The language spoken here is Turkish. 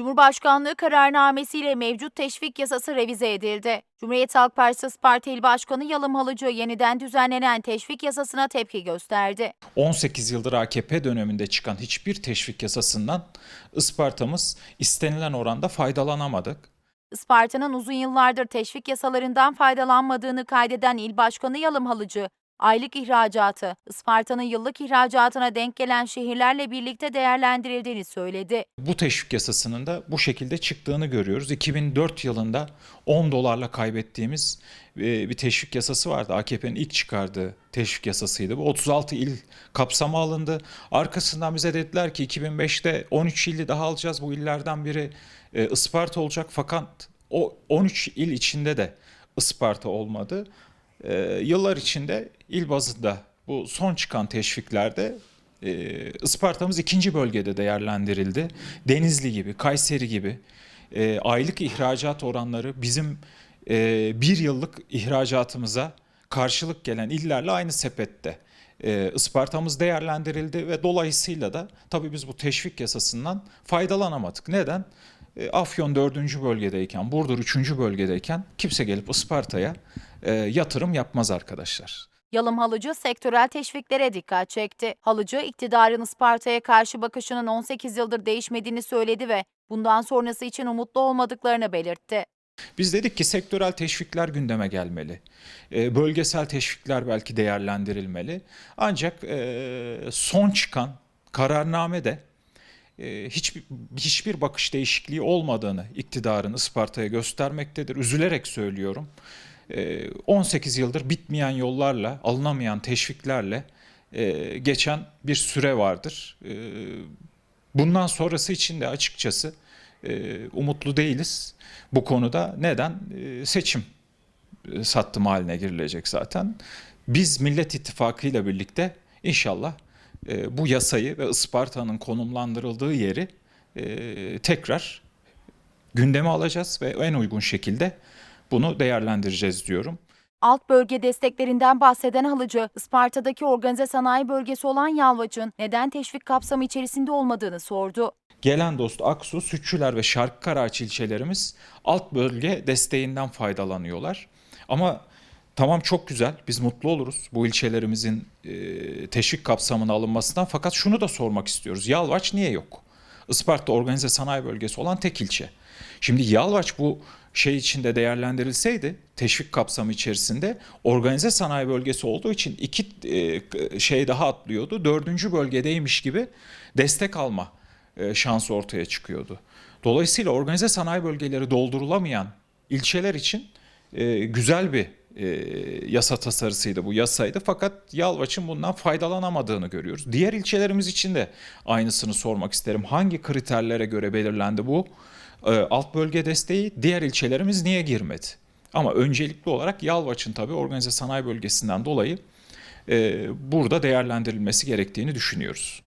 Cumhurbaşkanlığı kararnamesiyle mevcut teşvik yasası revize edildi. Cumhuriyet Halk Partisi Parti İl Başkanı Yalım Halıcı yeniden düzenlenen teşvik yasasına tepki gösterdi. 18 yıldır AKP döneminde çıkan hiçbir teşvik yasasından Isparta'mız istenilen oranda faydalanamadık. Isparta'nın uzun yıllardır teşvik yasalarından faydalanmadığını kaydeden İl Başkanı Yalım Halıcı, aylık ihracatı, Isparta'nın yıllık ihracatına denk gelen şehirlerle birlikte değerlendirildiğini söyledi. Bu teşvik yasasının da bu şekilde çıktığını görüyoruz. 2004 yılında 10 dolarla kaybettiğimiz e, bir teşvik yasası vardı. AKP'nin ilk çıkardığı teşvik yasasıydı. Bu 36 il kapsama alındı. Arkasından bize dediler ki 2005'te 13 ili daha alacağız. Bu illerden biri e, Isparta olacak fakat o 13 il içinde de Isparta olmadı. E, yıllar içinde il bazında bu son çıkan teşviklerde e, Isparta'mız ikinci bölgede değerlendirildi. Denizli gibi, Kayseri gibi e, aylık ihracat oranları bizim e, bir yıllık ihracatımıza karşılık gelen illerle aynı sepette. E, Isparta'mız değerlendirildi ve dolayısıyla da tabii biz bu teşvik yasasından faydalanamadık. Neden? E, Afyon 4. bölgedeyken, Burdur 3. bölgedeyken kimse gelip Isparta'ya e, yatırım yapmaz arkadaşlar. Yalım Halıcı sektörel teşviklere dikkat çekti. Halıcı iktidarın Isparta'ya karşı bakışının 18 yıldır değişmediğini söyledi ve bundan sonrası için umutlu olmadıklarını belirtti. Biz dedik ki sektörel teşvikler gündeme gelmeli. E, bölgesel teşvikler belki değerlendirilmeli. Ancak e, son çıkan kararnamede e, hiçbir, hiçbir bakış değişikliği olmadığını iktidarın Isparta'ya göstermektedir. Üzülerek söylüyorum. E, 18 yıldır bitmeyen yollarla, alınamayan teşviklerle e, geçen bir süre vardır. E, bundan sonrası için de açıkçası e, umutlu değiliz bu konuda. Neden? E, seçim e, sattım haline girilecek zaten. Biz Millet İttifakı ile birlikte inşallah e, bu yasayı ve Isparta'nın konumlandırıldığı yeri e, tekrar gündeme alacağız ve en uygun şekilde bunu değerlendireceğiz diyorum. Alt bölge desteklerinden bahseden Halıcı, Isparta'daki organize sanayi bölgesi olan Yalvaç'ın neden teşvik kapsamı içerisinde olmadığını sordu. Gelen dost Aksu, Sütçüler ve Şarkıkaraç ilçelerimiz alt bölge desteğinden faydalanıyorlar. Ama tamam çok güzel biz mutlu oluruz bu ilçelerimizin e, teşvik kapsamına alınmasından. Fakat şunu da sormak istiyoruz. Yalvaç niye yok? Isparta organize sanayi bölgesi olan tek ilçe. Şimdi Yalvaç bu şey içinde değerlendirilseydi teşvik kapsamı içerisinde organize sanayi bölgesi olduğu için iki e, şey daha atlıyordu. Dördüncü bölgedeymiş gibi destek alma e, şansı ortaya çıkıyordu. Dolayısıyla organize sanayi bölgeleri doldurulamayan ilçeler için e, güzel bir e, yasa tasarısıydı bu yasaydı fakat Yalvaç'ın bundan faydalanamadığını görüyoruz. Diğer ilçelerimiz için de aynısını sormak isterim. Hangi kriterlere göre belirlendi bu e, alt bölge desteği? Diğer ilçelerimiz niye girmedi? Ama öncelikli olarak Yalvaç'ın tabii organize sanayi bölgesinden dolayı e, burada değerlendirilmesi gerektiğini düşünüyoruz.